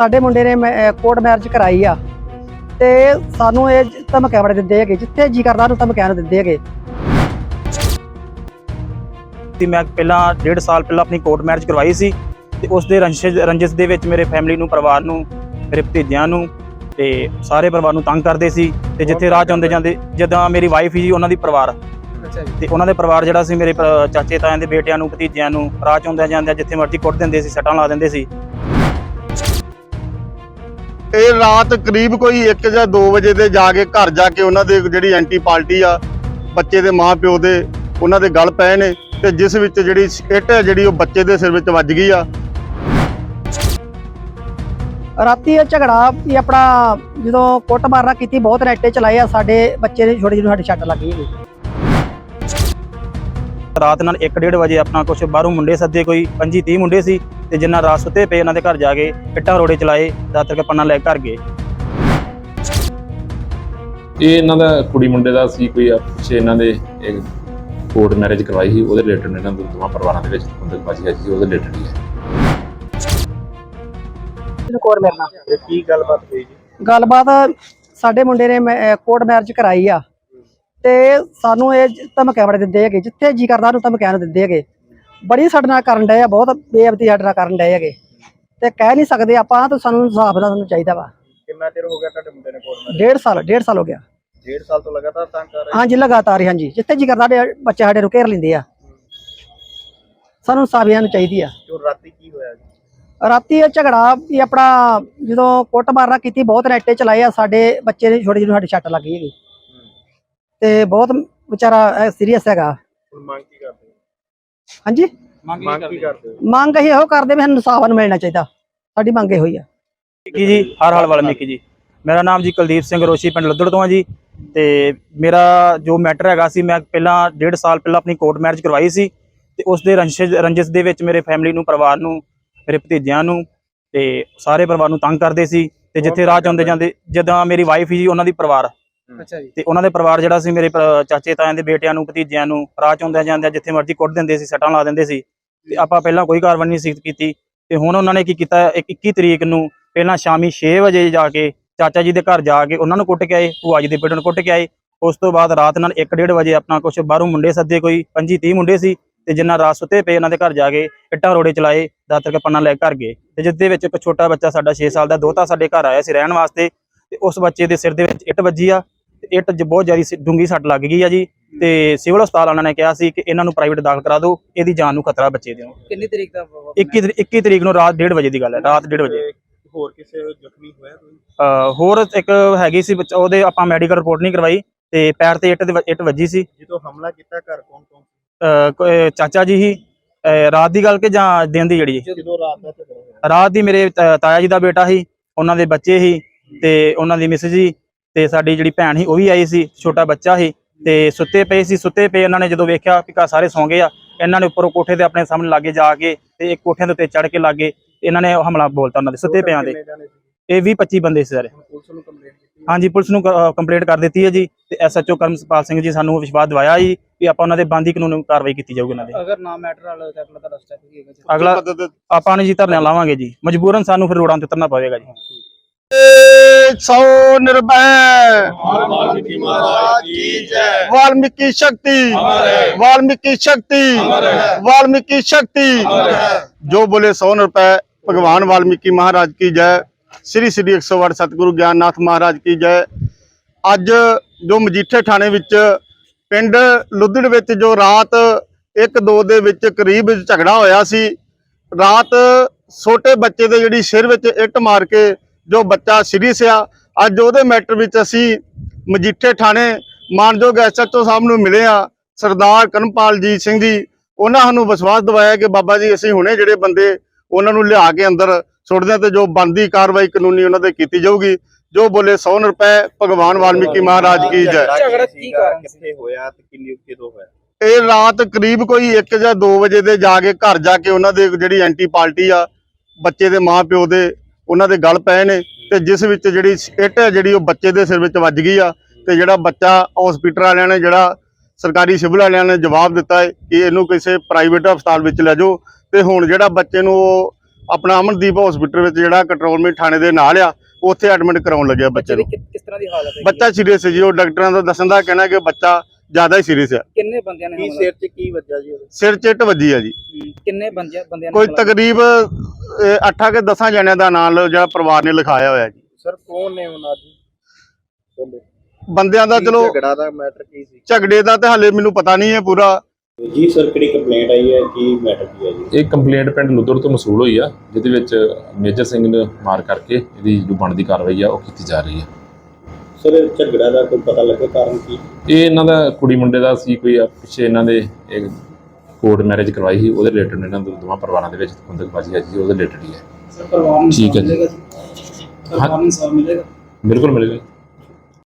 ਸਾਡੇ ਮੁੰਡੇ ਨੇ ਕੋਰਟ ਮੈਰਿਜ ਕਰਾਈ ਆ। ਤੇ ਸਾਨੂੰ ਇਹ ਧਮਕੀਆਂ ਬੜੇ ਦਿੰਦੇ ਹੈਗੇ ਜਿੱਥੇ ਜੀ ਕਰਦਾ ਉਹਨੂੰ ਧਮਕੀਆਂ ਨੂੰ ਦਿੰਦੇ ਹੈਗੇ। ਤੇ ਮੈਂ ਪਹਿਲਾਂ ਡੇਢ ਸਾਲ ਪਹਿਲਾਂ ਆਪਣੀ ਕੋਰਟ ਮੈਰਿਜ ਕਰਵਾਈ ਸੀ ਤੇ ਉਸ ਦੇ ਰੰਜਿਸ਼ ਰੰਜਿਸ਼ ਦੇ ਵਿੱਚ ਮੇਰੇ ਫੈਮਿਲੀ ਨੂੰ ਪਰਿਵਾਰ ਨੂੰ ਮੇਰੇ ਭਤੀਜਿਆਂ ਨੂੰ ਤੇ ਸਾਰੇ ਪਰਿਵਾਰ ਨੂੰ ਤੰਗ ਕਰਦੇ ਸੀ ਤੇ ਜਿੱਥੇ ਰਾਹ ਚ ਆਉਂਦੇ ਜਾਂਦੇ ਜਦੋਂ ਮੇਰੀ ਵਾਈਫ ਸੀ ਉਹਨਾਂ ਦੀ ਪਰਿਵਾਰ। ਅੱਛਾ ਜੀ। ਤੇ ਉਹਨਾਂ ਦੇ ਪਰਿਵਾਰ ਜਿਹੜਾ ਸੀ ਮੇਰੇ ਚਾਚੇ ਤਾਇਆਂ ਦੇ ਬੇਟਿਆਂ ਨੂੰ ਭਤੀਜਿਆਂ ਨੂੰ ਰਾਹ ਚ ਆਉਂਦਿਆਂ ਜਾਂਦਿਆਂ ਜਿੱਥੇ ਮਰਜ਼ੀ ਕੁੱਟ ਦਿੰਦੇ ਸੀ ਸੱਟਾਂ ਲਾ ਦਿੰਦੇ ਸੀ। ਇਹ ਰਾਤ ਕਰੀਬ ਕੋਈ 1 ਜਾਂ 2 ਵਜੇ ਦੇ ਜਾ ਕੇ ਘਰ ਜਾ ਕੇ ਉਹਨਾਂ ਦੇ ਜਿਹੜੀ ਐਂਟੀ ਪਾਰਟੀ ਆ, ਬੱਚੇ ਦੇ ਮਾਪਿਓ ਦੇ, ਉਹਨਾਂ ਦੇ ਗਲ ਪਏ ਨੇ ਤੇ ਜਿਸ ਵਿੱਚ ਜਿਹੜੀ ਇੱਟ ਹੈ ਜਿਹੜੀ ਉਹ ਬੱਚੇ ਦੇ ਸਿਰ ਵਿੱਚ ਵੱਜ ਗਈ ਆ। ਰਾਤੀ ਇਹ ਝਗੜਾ ਵੀ ਆਪਣਾ ਜਦੋਂ ਕੁੱਟ ਕੀਤੀ, ਬਹੁਤ ਰੈਟੇ ਚਲਾਏ ਆ ਸਾਡੇ ਬੱਚੇ ਦੇ, ਛੋਟੇ ਜਿਹੇ ਸਾਡੇ ਛੱਟ ਲੱਗ ਗਈ। ਰਾਤ ਨਾਲ 1:30 ਵਜੇ ਆਪਣਾ ਕੁਝ ਬਾਹਰੋਂ ਮੁੰਡੇ ਸੱਦੇ ਕੋਈ 25 30 ਮੁੰਡੇ ਸੀ ਤੇ ਜਿੰਨਾ ਰਾਤ ਸੁੱਤੇ ਪਏ ਇਹਨਾਂ ਦੇ ਘਰ ਜਾ ਕੇ ਇੱਟਾਂ ਰੋੜੇ ਚਲਾਏ ਦਾਤਰ ਕੇ ਪੰਨਾ ਲੈ ਕੇ ਘਰ ਗਏ। ਇਹ ਇਹਨਾਂ ਦਾ ਕੁੜੀ ਮੁੰਡੇ ਦਾ ਸੀ ਕੋਈ ਪਿੱਛੇ ਇਹਨਾਂ ਦੇ ਇੱਕ ਕੋਰਟ ਮੈਰਿਜ ਕਰਵਾਈ ਸੀ ਉਹਦੇ ਰਿਲੇਟਡ ਇਹਨਾਂ ਦੇ ਦੋਵਾਂ ਪਰਿਵਾਰਾਂ ਦੇ ਵਿੱਚ ਬੰਦਕਬਾਜ਼ੀ ਹੈ ਸੀ ਉਹਦੇ ਰਿਲੇਟਡ ਹੀ ਹੈ। ਮੈਰਨਾ ਇਹ ਕੀ ਗੱਲਬਾਤ ਹੋਈ ਜੀ? ਗੱਲਬਾਤ ਸਾਡੇ ਮੁੰਡੇ ਨੇ ਕੋਰਟ ਮੈਰਿਜ ਕਰਾਈ ਆ। ਤੇ ਸਾਨੂੰ ਇਹ ਧਮਕੀਆਂ ਬੜੇ ਦਿੰਦੇ ਹੈਗੇ ਜਿੱਥੇ ਜੀ ਕਰਦਾ ਉਹਨੂੰ ਧਮਕੀਆਂ ਨੂੰ ਦਿੰਦੇ ਹੈਗੇ। ਬੜੀ ਸਾਡੇ ਨਾਲ ਕਰਨ ਡਏ ਆ ਬਹੁਤ ਬੇਅਬਤੀ ਸਾਡੇ ਨਾਲ ਕਰਨ ਡਏ ਹੈਗੇ। ਤੇ ਕਹਿ ਨਹੀਂ ਸਕਦੇ ਆਪਾਂ ਤਾਂ ਸਾਨੂੰ ਇਨਸਾਫ ਦਾ ਸਾਨੂੰ ਚਾਹੀਦਾ ਵਾ। ਕਿੰਨਾ ਚਿਰ ਹੋ ਗਿਆ ਤੁਹਾਡੇ ਮੁੰਡੇ ਨੇ ਕੋਰਟ ਡੇਢ ਸਾਲ ਡੇਢ ਸਾਲ ਹੋ ਗਿਆ। ਡੇਢ ਸਾਲ ਤੋਂ ਲਗਾਤਾਰ ਤੰਗ ਕਰ ਰਹੇ? ਹਾਂਜੀ ਲਗਾਤਾਰ ਹਾਂਜੀ। ਜਿੱਥੇ ਜੀ ਕਰਦਾ ਸਾਡੇ ਬੱਚੇ ਸਾਡੇ ਨੂੰ ਘੇਰ ਲੈਂਦੇ ਆ। ਸਾਨੂੰ ਇਨਸਾਫੀਆਂ ਨੂੰ ਚਾਹੀਦੀ ਆ। ਜੋ ਰਾਤੀ ਕੀ ਹੋਇਆ ਜੀ? ਰਾਤੀ ਇਹ ਝਗੜਾ ਵੀ ਆਪਣਾ ਜਦੋਂ ਕੁੱਟ ਮਾਰਨਾ ਕੀਤੀ ਬਹੁਤ ਰੈਟੇ ਚਲਾਏ ਆ ਸਾਡੇ ਬੱਚੇ ਦੇ ਛੋਟੇ ਜਿਹੇ ਨੂੰ ਸਾਡੇ ਛੱਟ ਲੱਗੀ ਹੈਗੀ। ਤੇ ਬਹੁਤ ਵਿਚਾਰਾ ਸੀਰੀਅਸ ਹੈਗਾ। ਹੁਣ ਮੰਗ ਕੀ ਕਰਦੇ ਹੋ? ਹਾਂਜੀ? ਮੰਗ ਕੀ ਕਰਦੇ ਮੰਗ ਕਰਦੇ ਵੀ ਸਾਨੂੰ ਇਨਸਾਫ ਨੂੰ ਮਿਲਣਾ ਚਾਹੀਦਾ। ਸਾਡੀ ਮੰਗ ਇਹੋ ਹੀ ਆ। ਕੀ ਜੀ ਹਰ ਹਾਲ ਵਾਲਮੀਕੀ ਜੀ। ਮੇਰਾ ਨਾਮ ਜੀ ਕੁਲਦੀਪ ਸਿੰਘ ਰੋਸ਼ੀ ਪਿੰਡ ਲੱਦੜ ਤੋਂ ਆ ਜੀ। ਤੇ ਮੇਰਾ ਜੋ ਮੈਟਰ ਹੈਗਾ ਸੀ ਮੈਂ ਪਹਿਲਾਂ ਡੇਢ ਸਾਲ ਪਹਿਲਾਂ ਆਪਣੀ ਕੋਰਟ ਮੈਰਿਜ ਕਰਵਾਈ ਸੀ। ਤੇ ਉਸ ਦੇ ਰੰਜਿਸ਼ ਰੰਜਿਸ਼ ਦੇ ਵਿੱਚ ਮੇਰੇ ਫੈਮਿਲੀ ਨੂੰ ਪਰਿਵਾਰ ਨੂੰ ਮੇਰੇ ਭਤੀਜਿਆਂ ਨੂੰ ਤੇ ਸਾਰੇ ਪਰਿਵਾਰ ਨੂੰ ਤੰਗ ਕਰਦੇ ਸੀ। ਤੇ ਜਿੱਥੇ ਰਾਹ ਚ ਆਉਂਦੇ ਜਾਂਦੇ ਜਦੋਂ ਮੇਰੀ ਵਾਈਫ ਸੀ ਉਹਨਾਂ ਦੀ ਪਰਿਵਾਰ। ਅੱਛਾ ਜੀ। ਤੇ ਉਹਨਾਂ ਦੇ ਪਰਿਵਾਰ ਜਿਹੜਾ ਸੀ ਮੇਰੇ ਚਾਚੇ ਤਾਇਆਂ ਦੇ ਬੇਟਿਆਂ ਨੂੰ ਭਤੀਜਿਆਂ ਨੂੰ ਰਾਹ ਚ ਆਉਂਦਿਆਂ ਜਾਂਦਿਆਂ ਜਿੱਥੇ ਮਰਜ਼ੀ ਕੁੱਟ ਦਿੰਦੇ ਸੀ ਸੱਟਾਂ ਲਾ ਦਿੰਦੇ ਸੀ। ਤੇ ਆਪਾਂ ਪਹਿਲਾਂ ਕੋਈ ਕਾਰਵਾਈ ਨਹੀਂ ਸੀ ਕੀਤੀ। ਤੇ ਹੁਣ ਉਹਨਾਂ ਨੇ ਕੀ ਕੀਤਾ ਇੱਕ 21 ਤਰੀਕ ਨੂੰ ਪਹਿਲਾਂ ਸ਼ਾਮੀ 6 ਵਜੇ ਜਾ ਕੇ ਚਾਚਾ ਜੀ ਦੇ ਘਰ ਜਾ ਕੇ ਉਹਨਾਂ ਨੂੰ ਕੁੱਟ ਕੇ ਆਏ ਭੂਆ ਜੀ ਦੇ ਬੇਟੇ ਨੂੰ ਕੁੱਟ ਕੇ ਆਏ। ਉਸ ਤੋਂ ਬਾਅਦ ਰਾਤ ਨਾਲ 1:30 ਵਜੇ ਆਪਣਾ ਕੁਝ ਬਾਹਰੋਂ ਮੁੰਡੇ ਸੱਦੇ ਕੋਈ 25 30 ਮੁੰਡੇ ਸੀ ਤੇ ਜਿੰਨਾ ਰਾਤ ਸੁੱਤੇ ਪਏ ਇਹਨਾਂ ਦੇ ਘਰ ਜਾ ਕੇ ਇੱਟਾਂ ਰੋੜੇ ਚਲਾਏ ਦਾਤਰ ਕੇ ਪੰਨਾ ਲੈ ਕੇ ਘਰ ਗਏ। ਤੇ ਜਿਸ ਦੇ ਵਿੱਚ ਇੱਕ ਛੋਟਾ ਬੱਚਾ ਸਾਡਾ 6 ਸਾਲ ਦਾ ਦੋਤਾ ਸਾਡੇ ਘਰ ਆਇਆ ਸੀ ਰਹਿਣ ਵਾਸਤੇ। ਤੇ ਉਸ ਬੱਚੇ ਦੇ ਸਿਰ ਦੇ ਵਿੱਚ ਇੱਟ ਵੱਜੀ ਆ। ਇੱਟ ਜ ਬਹੁਤ ਜ਼ਿਆਦਾ ਡੂੰਗੀ ਸੱਟ ਲੱਗ ਗਈ ਆ ਜੀ ਤੇ ਸਿਵਲ ਹਸਪਤਾਲ ਵਾਲਿਆਂ ਨੇ ਕਿਹਾ ਸੀ ਕਿ ਇਹਨਾਂ ਨੂੰ ਪ੍ਰਾਈਵੇਟ ਦਾਖਲ ਕਰਾ ਦਿਓ ਇਹਦੀ ਜਾਨ ਨੂੰ ਖਤਰਾ ਬੱਚੇ ਦੇ ਨੂੰ ਕਿੰਨੀ ਤਰੀਕ ਦਾ 21 ਤਰੀ- 21 ਤਰੀਕ ਨੂੰ ਰਾਤ 1:30 ਵਜੇ ਦੀ ਗੱਲ ਹੈ ਰਾਤ 1:30 ਵਜੇ। ਹੋਰ ਕਿਸੇ ਜ਼ਖਮੀ ਹੋਇਆ ਕੋਈ? ਹੋਰ ਇੱਕ ਹੈਗੀ ਸੀ ਬੱਚਾ ਉਹਦੇ ਆਪਾਂ ਮੈਡੀਕਲ ਰਿਪੋਰਟ ਨਹੀਂ ਕਰਵਾਈ ਤੇ ਪੈਰ ਤੇ ਇੱਟ ਦੇ ਵ- ਇੱਟ ਵੱਜੀ ਸੀ। ਜਦੋਂ ਹਮਲਾ ਕੀਤਾ ਘਰ ਕੌਣ ਕੌਣ ਚਾਚਾ ਜੀ ਹੀ ਰਾਤ ਦੀ ਗੱਲ ਕਿ ਜਾਂ ਦਿਨ ਦੀ ਜਿਹੜੀ? ਜਦੋਂ ਰਾਤ ਦਾ ਰਾਤ ਦੀ ਮੇਰੇ ਤਾਇਆ ਜੀ ਦਾ ਬੇਟਾ ਸੀ ਉਹਨਾਂ ਦੇ ਬੱਚੇ ਸੀ ਤੇ ਉਹਨਾਂ ਦੀ ਮਿਸ ਜੀ ਤੇ ਸਾਡੀ ਜਿਹੜੀ ਭੈਣ ਸੀ ਉਹ ਵੀ ਆਈ ਸੀ ਛੋਟਾ ਬੱਚਾ ਸੀ ਤੇ ਸੁੱਤੇ ਪਏ ਸੀ ਸੁੱਤੇ ਪਏ ਇਹਨਾਂ ਨੇ ਜਦੋਂ ਵੇਖਿਆ ਕਿ ਘਰ ਸਾਰੇ ਸੌਂ ਗਏ ਆ ਇਹਨਾਂ ਨੇ ਉੱਪਰੋਂ ਕੋਠੇ ਤੇ ਆਪਣੇ ਸਾਹਮਣੇ ਲਾਗੇ ਜਾ ਕੇ ਤੇ ਇੱਕ ਕੋਠਿਆਂ ਦੇ ਉੱਤੇ ਚੜ ਕੇ ਲਾਗੇ ਇਹਨਾਂ ਨੇ ਹਮਲਾ ਬੋਲਤਾ ਉਹਨਾਂ ਦੇ ਸੁੱਤੇ ਪਿਆਂ ਦੇ? ਇਹ 20 25 ਬੰਦੇ ਸੀ ਸਾਰੇ। ਹੁਣ ਪੁਲਿਸ ਨੂੰ ਕੰਪਲੇਂਟ ਕੀਤੀ। ਹਾਂਜੀ ਪੁਲਿਸ ਨੂੰ ਕੰਪਲੇਂਟ ਕਰ ਦਿੱਤੀ ਹੈ ਜੀ ਤੇ ਐਸਐਚਓ ਕਰਮਸਪਾਲ ਸਿੰਘ ਜੀ ਸਾਨੂੰ ਵਿਸ਼ਵਾਸ ਦਿਵਾਇਆ ਜੀ ਕਿ ਆਪਾਂ ਉਹਨਾਂ ਦੇ ਬੰਦੀ ਕਾਨੂੰਨ ਕਾਰਵਾਈ ਕੀਤੀ ਜਾਊਗੀ ਉਹਨਾਂ ਦੇ। ਅਗਰ ਨਾ ਮੈਟਰ ਵਾਲਾ ਤਾਂ ਅਗਲਾ ਤਾਂ ਰਸਤਾ ਕੀ ਹੈਗਾ ਅਗਲਾ ਆਪਾਂ ਨੇ ਜੀ ਧਰਨਾ ਲਾਵਾਂਗੇ ਜੀ। ਮਜਬੂਰਨ ਸਾਨੂੰ ਫਿਰ ਰੋਡਾਂ ਤੇ ਉਤਰਨਾ ਪਵੇਗਾ ਜੀ। ਸੋ ਨਿਰਭੈ। ਵਾਲਮੀਕੀ ਸ਼ਕਤੀ। ਵਾਲਮੀਕੀ ਸ਼ਕਤੀ। ਵਾਲਮੀਕੀ ਸ਼ਕਤੀ। ਜੋ ਬੋਲੇ ਸੋ ਨਿਰਭੈ ਭਗਵਾਨ ਵਾਲਮੀਕੀ ਮਹਾਰਾਜ ਕੀ ਜੈ। ਸ੍ਰੀ ਸ੍ਰੀ 108 ਸਤਿਗੁਰੂ ਗਿਆਨਨਾਥ ਮਹਾਰਾਜ ਕੀ ਜੈ। ਅੱਜ ਜੋ ਮਜੀਠੇ ਥਾਣੇ ਵਿੱਚ ਪਿੰਡ ਲੁੱਧੜ ਵਿੱਚ ਜੋ ਰਾਤ 1-2 ਦੇ ਵਿੱਚ ਕਰੀਬ ਝਗੜਾ ਹੋਇਆ ਸੀ ਰਾਤ ਛੋਟੇ ਬੱਚੇ ਦੇ ਜਿਹੜੀ ਸਿਰ ਵਿੱਚ ਇੱਟ ਮਾਰ ਕੇ ਜੋ ਬੱਚਾ ਸੀਰੀਅਸ ਆ ਅੱਜ ਉਹਦੇ ਮੈਟਰ ਵਿੱਚ ਅਸੀਂ ਮਜੀਠੇ ਥਾਣੇ ਮਾਨਯੋਗ ਐਸਐਚਓ ਸਾਹਿਬ ਨੂੰ ਮਿਲੇ ਆ ਸਰਦਾਰ ਕਰਮਪਾਲ ਜੀ ਸਿੰਘ ਜੀ। ਉਹਨਾਂ ਸਾਨੂੰ ਵਿਸ਼ਵਾਸ ਦਿਵਾਇਆ ਕਿ ਬਾਬਾ ਜੀ ਅਸੀਂ ਹੁਣੇ ਜਿਹੜੇ ਬੰਦੇ ਉਹਨਾਂ ਨੂੰ ਲਿਆ ਕੇ ਅੰਦਰ ਸੁੱਟਦੇ ਤੇ ਜੋ ਬੰਦੀ ਕਾਰਵਾਈ ਕਾਨੂੰਨੀ ਉਹਨਾਂ ਤੇ ਕੀਤੀ ਜਾਊਗੀ। ਜੋ ਬੋਲੇ 100 ਰੁਪਏ ਭਗਵਾਨ ਵਾਲਮੀਕੀ ਮਹਾਰਾਜ ਕੀ ਜੈ। ਝਗੜਾ ਕੀ ਕਾਰਨ ਕਿੱਥੇ ਹੋਇਆ ਤੇ ਕਿੰਨੀ ਕਿਦੋਂ ਹੋਇਆ? ਇਹ ਰਾਤ ਕਰੀਬ ਕੋਈ 1 ਜਾਂ 2 ਵਜੇ ਦੇ ਜਾ ਕੇ ਘਰ ਜਾ ਕੇ ਉਹਨਾਂ ਦੇ ਜਿਹੜੀ ਐਂਟੀ ਪਾਰਟੀ ਆ ਬੱਚੇ ਦੇ ਮਾਪਿਓ ਦੇ ਉਹਨਾਂ ਦੇ ਗਲ ਪਏ ਨੇ ਤੇ ਜਿਸ ਵਿੱਚ ਜਿਹੜੀ ਇੱਟ ਹੈ ਜਿਹੜੀ ਉਹ ਬੱਚੇ ਦੇ ਸਿਰ ਵਿੱਚ ਵੱਜ ਗਈ ਆ ਤੇ ਜਿਹੜਾ ਬੱਚਾ ਹਸਪੀਟਲ ਵਾਲਿਆਂ ਨੇ ਜਿਹੜਾ ਸਰਕਾਰੀ ਸਿਵਲ ਵਾਲਿਆਂ ਨੇ ਜਵਾਬ ਦਿੱਤਾ ਹੈ ਕਿ ਇਹਨੂੰ ਕਿਸੇ ਪ੍ਰਾਈਵੇਟ ਹਸਪਤਾਲ ਵਿੱਚ ਲੈ ਜਾਓ ਤੇ ਹੁਣ ਜਿਹੜਾ ਬੱਚੇ ਨੂੰ ਉਹ ਆਪਣਾ ਅਮਨਦੀਪ ਹਸਪੀਟਲ ਵਿੱਚ ਜਿਹੜਾ ਕੰਟਰੋਲਮੈਂਟ ਥਾਣੇ ਦੇ ਨਾਲ ਆ ਉੱਥੇ ਐਡਮਿਟ ਕਰਾਉਣ ਲੱਗਿਆ ਬੱਚੇ ਨੂੰ। ਕਿਸ ਤਰ੍ਹਾਂ ਦੀ ਹਾਲਤ ਹੈ ਬੱਚਾ ਸੀਰੀਅਸ ਹੈ ਜੀ ਉਹ ਡਾਕਟਰਾਂ ਦਾ ਦੱਸਣ ਦਾ ਕਹਿਣਾ ਕਿ ਬੱਚਾ ਜ਼ਿਆਦਾ ਹੀ ਸੀਰੀਅਸ ਹੈ ਕਿੰਨੇ ਬੰਦਿਆਂ ਨੇ ਕੀ ਸਿਰ 'ਚ ਕੀ ਵੱਜਾ ਜੀ ਸਿਰ 'ਚ ਇੱਟ ਵੱਜੀ ਹੈ ਜੀ। ਕਿੰਨੇ ਬੰਦਿਆਂ ਬੰਦਿਆਂ ਕੋਈ ਤਕਰੀਬ 8 ਕੇ 10 ਜਣਿਆਂ ਦਾ ਨਾਮ ਜਿਹੜਾ ਪਰਿਵਾਰ ਨੇ ਲਿਖਾਇਆ ਹੋਇਆ ਜੀ। ਸਰ ਕੌਣ ਨੇ ਉਹਨਾਂ ਦੀ? ਬੰਦਿਆਂ ਦਾ ਚਲੋ ਝਗੜਾ ਦਾ ਮੈਟਰ ਕੀ ਸੀ? ਝਗੜੇ ਦਾ ਤੇ ਹਾਲੇ ਮੈਨੂੰ ਪਤਾ ਨਹੀਂ ਹੈ ਪੂਰਾ। ਜੀ ਸਰ ਕਿਹੜੀ ਕੰਪਲੇਂਟ ਆਈ ਹੈ? ਕੀ ਮੈਟਰ ਕੀ ਹੈ ਜੀ? ਇਹ ਕੰਪਲੇਂਟ ਪਿੰਡ ਲੁੱਦਰ ਤੋਂ ਮਸੂਲ ਹੋਈ ਆ ਜਿਹਦੇ ਵਿੱਚ ਮੇਜਰ ਸਿੰਘ ਨੇ ਮਾਰ ਕਰਕੇ ਇਹਦੀ ਜੋ ਬਣਦੀ ਕਾਰਵਾਈ ਆ ਉਹ ਕੀਤੀ ਜਾ ਰਹੀ ਹੈ। ਸਰ ਇਹ ਝਗੜਾ ਦਾ ਕੋਈ ਪਤਾ ਲੱਗਾ ਕਾਰਨ ਕੀ? ਇਹ ਇਹਨਾਂ ਦਾ ਕੁੜੀ ਮੁੰਡੇ ਦਾ ਸੀ ਕੋਈ ਪਿੱਛੇ ਇਹਨਾਂ ਦੇ ਇੱਕ ਕੋਰਟ ਮੈਰਿਜ ਕਰਵਾਈ ਸੀ ਉਹਦੇ ਰਿਲੇਟਡ ਇਹਨਾਂ ਦੋ ਦੋਵਾਂ ਪਰਿਵਾਰਾਂ ਦੇ ਵਿੱਚ ਖੁੰਦਕਬਾਜ਼ੀ ਹੈ ਜੀ ਉਹਦੇ ਰਿਲੇਟਡ ਹੀ ਹੈ। ਸਰ ਪਰਿਵਾਰ ਨੂੰ ਠੀਕ ਹੈ ਜੀ। ਪਰਿਵਾਰ ਨੂੰ ਇਨਸਾਫ਼ ਮਿਲੇਗਾ? ਬਿਲਕੁਲ ਮਿਲੇਗਾ